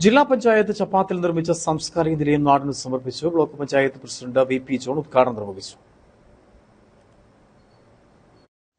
ജില്ലാ പഞ്ചായത്ത് ചപ്പാത്തിൽ നിർമ്മിച്ച സാംസ്കാരിക നിലയം നാടിന് സമർപ്പിച്ചു block panchayat president V P John ഉദ്ഘാടനം നിർവഹിച്ചു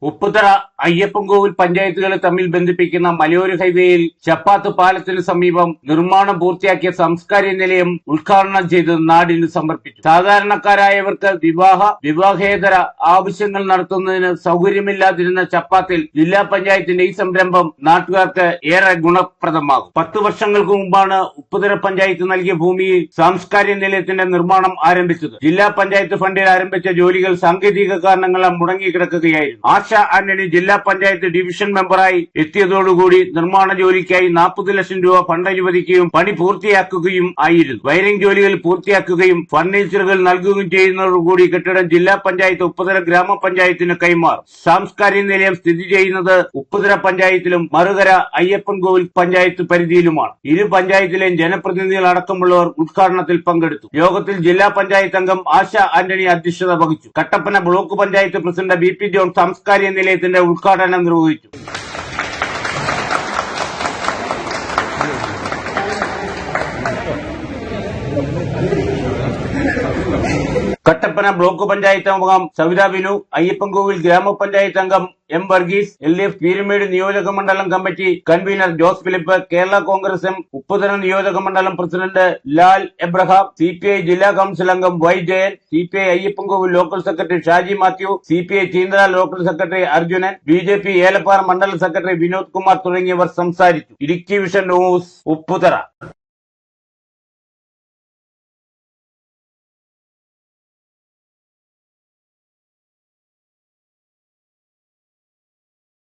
ഉപ്പുതറ അയ്യപ്പൻകോവിൽ പഞ്ചായത്തുകളെ തമ്മിൽ ബന്ധിപ്പിക്കുന്ന മലയോര ഹൈവേയിൽ ചപ്പാത്ത് പാലത്തിന് സമീപം നിർമ്മാണം പൂർത്തിയാക്കിയ സാംസ്കാരിക നിലയം ഉദ്ഘാടനം ചെയ്ത് നാടിന് സമർപ്പിച്ചു. സാധാരണക്കാരായവർക്ക് വിവാഹ വിവാഹേതര ആവശ്യങ്ങൾ നടത്തുന്നതിന് സൗകര്യമില്ലാതിരുന്ന ചപ്പാത്തിൽ ജില്ലാ പഞ്ചായത്തിന്റെ ഈ സംരംഭം നാട്ടുകാർക്ക് ഏറെ ഗുണപ്രദമാകും. പത്ത് വർഷങ്ങൾക്ക് മുമ്പാണ് ഉപ്പുതറ പഞ്ചായത്ത് നൽകിയ ഭൂമിയിൽ സാംസ്കാരിക നിലയത്തിന്റെ നിർമ്മാണം ആരംഭിച്ചത്. ജില്ലാ പഞ്ചായത്ത് ഫണ്ടിൽ ആരംഭിച്ച ജോലികൾ സാങ്കേതിക കാരണങ്ങളാൽ മുടങ്ങിക്കിടക്കുകയായിരുന്നു. ആശ ആന്റണി ജില്ലാ പഞ്ചായത്ത് ഡിവിഷൻ മെമ്പറായി എത്തിയതോടുകൂടി നിർമ്മാണ ജോലിക്കായി നാൽപ്പത് ലക്ഷം രൂപ ഫണ്ട് അനുവദിക്കുകയും പണി പൂർത്തിയാക്കുകയും ആയിരുന്നു. വയറിംഗ് ജോലികൾ പൂർത്തിയാക്കുകയും ഫർണിച്ചറുകൾ നൽകുകയും ചെയ്യുന്നതോടുകൂടി കെട്ടിടം ജില്ലാ പഞ്ചായത്ത് ഉപ്പുതര ഗ്രാമപഞ്ചായത്തിന് കൈമാറും. സാംസ്കാരിക നിലയം സ്ഥിതി ചെയ്യുന്നത് ഉപ്പുതര പഞ്ചായത്തിലും മറുകര അയ്യപ്പൻ കോവിൽ പഞ്ചായത്ത് പരിധിയിലുമാണ്. ഇരു പഞ്ചായത്തിലെയും ജനപ്രതിനിധികൾ അടക്കമുള്ളവർ ഉദ്ഘാടനത്തിൽ പങ്കെടുത്തു. യോഗത്തിൽ ജില്ലാ പഞ്ചായത്ത് അംഗം ആശ ആന്റണി അധ്യക്ഷത വഹിച്ചു. Kattappana block panchayat president B P John സാംസ്കാരിക നിലയത്തിന്റെ ഉദ്ഘാടനം നിർവഹിച്ചു. കട്ടപ്പന ബ്ലോക്ക് പഞ്ചായത്ത് അംഗം സവിത ബിനു അയ്യപ്പൻകോവിൽ ഗ്രാമപഞ്ചായത്ത് അംഗം M Varghese L D F Peermade നിയോജക മണ്ഡലം committee convener Jose Philip Kerala Congress M Upputhara നിയോജക മണ്ഡലം president Lal Abraham C P I ജില്ലാ കൌൺസിൽ അംഗം Y Jayan C P I Ayyappancoil local secretary Shaji Mathew C P I Cheenthala local secretary Arjunan B J P Elappara മണ്ഡലം secretary Vinod Kumar തുടങ്ങിയവർ സംസാരിച്ചു. Idukki vision news Upputhara.